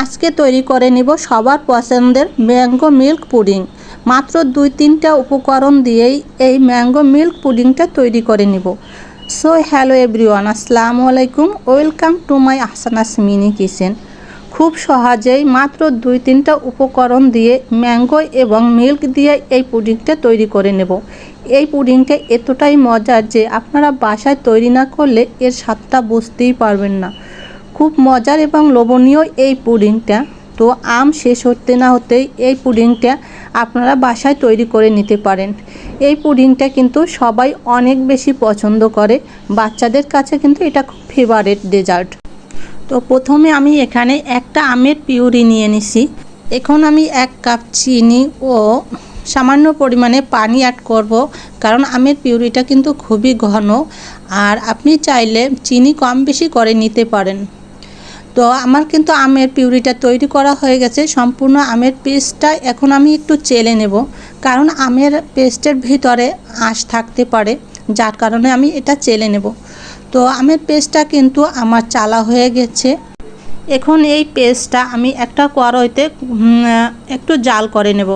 আজকে তৈরি করে নিব সবার পছন্দের ম্যাঙ্গো মিল্ক পুডিং। মাত্র দুই তিনটা উপকরণ দিয়েই এই ম্যাঙ্গো মিল্ক পুডিংটা তৈরি করে নিব। সো, হ্যালো এভরিওয়ান, আসসালামু আলাইকুম। ওয়েলকাম টু মাই আসানাস মিনি কিচেন। খুব সহজেই মাত্র দুই তিনটা উপকরণ দিয়ে ম্যাঙ্গো এবং মিল্ক দিয়ে এই পুডিংটা তৈরি করে নেব। এই পুডিংটা এতটাই মজার যে আপনারা বাসায় তৈরি না করলে এর স্বাদটা বুঝতেই পারবেন না। খুব মজার এবং লোভনীয় এই পুডিংটা। তো আম শেষ হতে না হতেই এই পুডিংটা আপনারা বাসায় তৈরি করে নিতে পারেন। এই পুডিংটা কিন্তু সবাই অনেক বেশি পছন্দ করে। বাচ্চাদের কাছে কিন্তু এটা খুব ফেভারেট ডেজার্ট তো প্রথমে আমি এখানে একটা আমের পিউরি নিয়ে নিছি। এখন আমি এক কাপ চিনি ও সামান্য পরিমাণে পানি অ্যাড করব, কারণ আমের পিউরিটা কিন্তু খুবই ঘন। আর আপনি চাইলে চিনি কম বেশি করে নিতে পারেন। তো আমার কিন্তু আমের পিউরিটা তৈরি করা হয়ে গেছে। সম্পূর্ণ আমের পেস্টটা এখন আমি একটু চেলে নেব। কারণ আমের পেস্টের ভিতরে আঁশ থাকতে পারে, যার কারণে আমি এটা চেলে নেব। তো আমের পেস্টটা কিন্তু আমার চালা হয়ে গেছে। এখন এই পেস্টটা আমি একটা কড়াইতে একটু জাল করে নেব।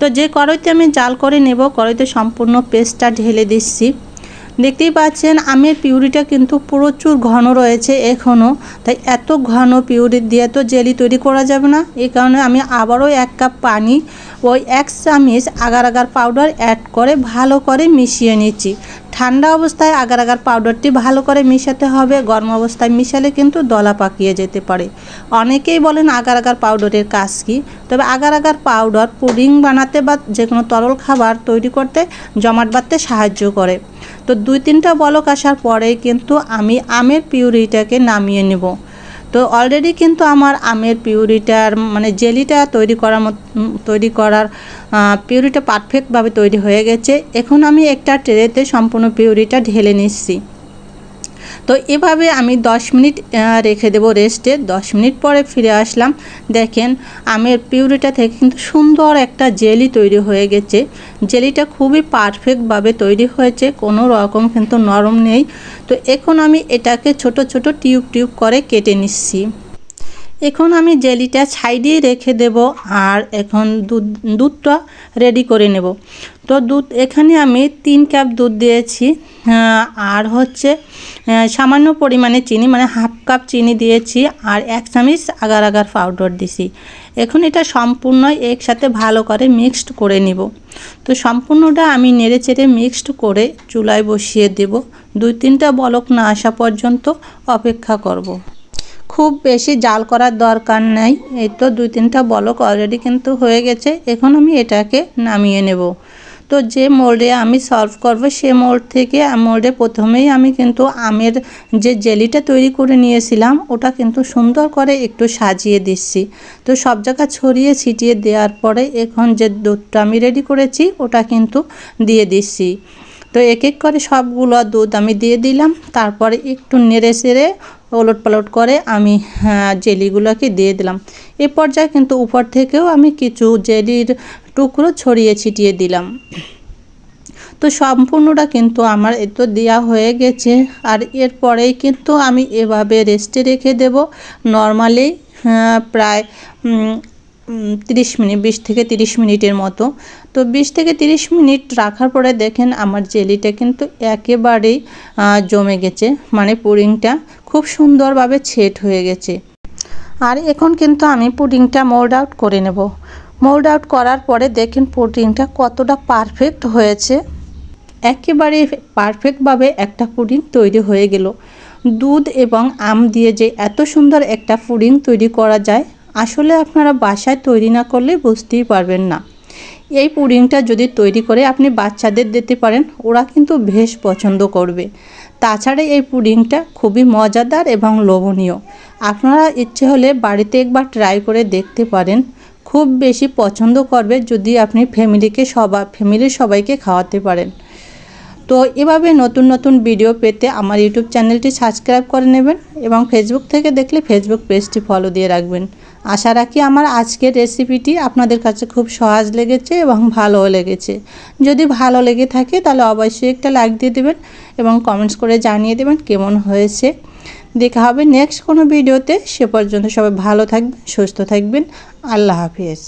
তো যে কড়াইতে আমি জাল করে নেব, কড়াইতে সম্পূর্ণ পেস্টটা ঢেলে দিচ্ছি। দেখতেই পাচ্ছেন, আমের পিউরিটা কিন্তু প্রচুর ঘন রয়েছে এখনও তাই এত ঘন পিউরি দিয়ে তো জেলি তৈরি করা যাবে না। এই কারণে আমি আবারও এক কাপ পানি ওই এক চামিচ আগার আগার পাউডার অ্যাড করে ভালো করে মিশিয়ে নিচ্ছি। ঠান্ডা অবস্থায় আগার আগার পাউডারটি ভালো করে মিশাতে হবে। গরম অবস্থায় মিশালে কিন্তু দলা পাকিয়ে যেতে পারে। অনেকেই বলেন আগার আগার পাউডারের কাজ কি? তবে আগার আগার পাউডার পুডিং বানাতে বা যে কোনো তরল খাবার তৈরি করতে জমাট বাঁধতে সাহায্য করে। তো দুই তিনটা বলক আসার পরে কিন্তু আমি আমের পিউরিটাকে নামিয়ে নেব। তো অলরেডি কিন্তু আমার আমের পিউরিটার মানে জেলিটা তৈরি করার তৈরি করার পিউরিটা পারফেক্টভাবে তৈরি হয়ে গেছে। এখন আমি একটা ট্রেতে সম্পূর্ণ পিউরিটা ঢেলে নিচ্ছি। তো এভাবে আমি 10 মিনিট রেখে দেব রেস্টে। 10 মিনিট পরে ফিরে আসলাম। দেখেন, আমের পিউরিটা থেকে কিন্তু সুন্দর একটা জেলি তৈরি হয়ে গেছে। জেলিটা খুবই পারফেক্টভাবে তৈরি হয়েছে। কোনো রকম কিন্তু নরম নেই। তো এখন আমি এটাকে ছোট ছোট টিউব টিউব করে কেটে নিচ্ছি। এখন আমি জেলিটা ছাইডিয়ে রেখে দেব আর এখন দুধ, দুধটা রেডি করে নেব। তো দুধ, এখানে আমি তিন কাপ দুধ দিয়েছি আর হচ্ছে সামান্য পরিমাণে চিনি মানে হাফ কাপ চিনি দিয়েছি আর এক চামচ আগার আগার পাউডার দিছি। এখন এটা সম্পূর্ণ একসাথে ভালো করে মিক্সড করে নিব। তো সম্পূর্ণটা আমি নেড়ে চেড়ে মিক্সড করে চুলায় বসিয়ে দেব। দুই তিনটা বলক না আসা পর্যন্ত অপেক্ষা করব। খুব বেশি জাল করার দরকার নেই। এই তো দুই তিনটা বলক অলরেডি কিন্তু হয়ে গেছে। এখন আমি এটাকে নামিয়ে নেব। তো যে মোল্ডে আমি সলভ করব, সে মোল্ড থেকে মোল্ডে প্রথমেই আমি কিন্তু আমের যে জেলিটা তৈরি করে নিয়েছিলাম, ওটা কিন্তু সুন্দর করে একটু সাজিয়ে দিচ্ছি। তো সব জায়গা ছড়িয়ে ছিটিয়ে দেওয়ার পরে এখন যে দুধটা আমি রেডি করেছি, ওটা কিন্তু দিয়ে দিচ্ছি। তো এক এক করে সবগুলো দুধ আমি দিয়ে দিলাম। তারপরে একটু নেড়ে সেড়ে ওলট পালট করে আমি হ্যাঁ, জেলিগুলোকে দিয়ে দিলাম। এ পর্যায়ে কিন্তু উপর থেকেও আমি কিছু জেলির টুকরো ছড়িয়ে ছিটিয়ে দিলাম। তো সম্পূর্ণটা কিন্তু আমার এত দেওয়া হয়ে গেছে। আর এরপরেই কিন্তু আমি এভাবে রেস্টে রেখে দেব। নর্মালি হ্যাঁ, প্রায় তিরিশ মিনিট, বিশ থেকে তিরিশ মিনিটের মতো। তো বিশ থেকে তিরিশ মিনিট রাখার পরে দেখেন আমার জেলিটা কিন্তু একেবারেই জমে গেছে। মানে পুডিংটা খুব সুন্দরভাবে ছেট হয়ে গেছে। আর এখন কিন্তু আমি পুডিংটা মোল্ড আউট করে নেব। মোল্ড আউট করার পরে দেখেন পুডিংটা কতটা পারফেক্ট হয়েছে। একেবারে পারফেক্টভাবে একটা পুডিং তৈরি হয়ে গেল। দুধ এবং আম দিয়ে যে এত সুন্দর একটা পুডিং তৈরি করা যায় আসলে আপনারা বাসায় তৈরি না করলে বুঝতেই পারবেন না। এই পুডিংটা যদি তৈরি করে আপনি বাচ্চাদের দিতে পারেন, ওরা কিন্তু বেশ পছন্দ করবে। তাছাড়া এই পুডিংটা খুবই মজাদার এবং লোভনীয়। আপনারা ইচ্ছে হলে বাড়িতে একবার ট্রাই করে দেখতে পারেন। খুব বেশি পছন্দ করবে যদি আপনি ফ্যামিলিকে সবা ফ্যামিলির সবাইকে খাওয়াতে পারেন। তো এভাবে নতুন নতুন ভিডিও পেতে আমার ইউটিউব চ্যানেলটি সাবস্ক্রাইব করে নেবেন এবং ফেসবুক থেকে দেখলে ফেসবুক পেজটি ফলো দিয়ে রাখবেন। আশা রাখি আমার আজকের রেসিপিটি আপনাদের কাছে খুব সহজ লেগেছে এবং ভালোও লেগেছে। যদি ভালো লেগে থাকে তাহলে অবশ্যই একটা লাইক দিয়ে দেবেন এবং কমেন্টস করে জানিয়ে দেবেন কেমন হয়েছে। দেখা হবে নেক্সট কোনো ভিডিওতে সে পর্যন্ত সবাই ভালো থাকবেন, সুস্থ থাকবেন। আল্লাহ হাফিজ।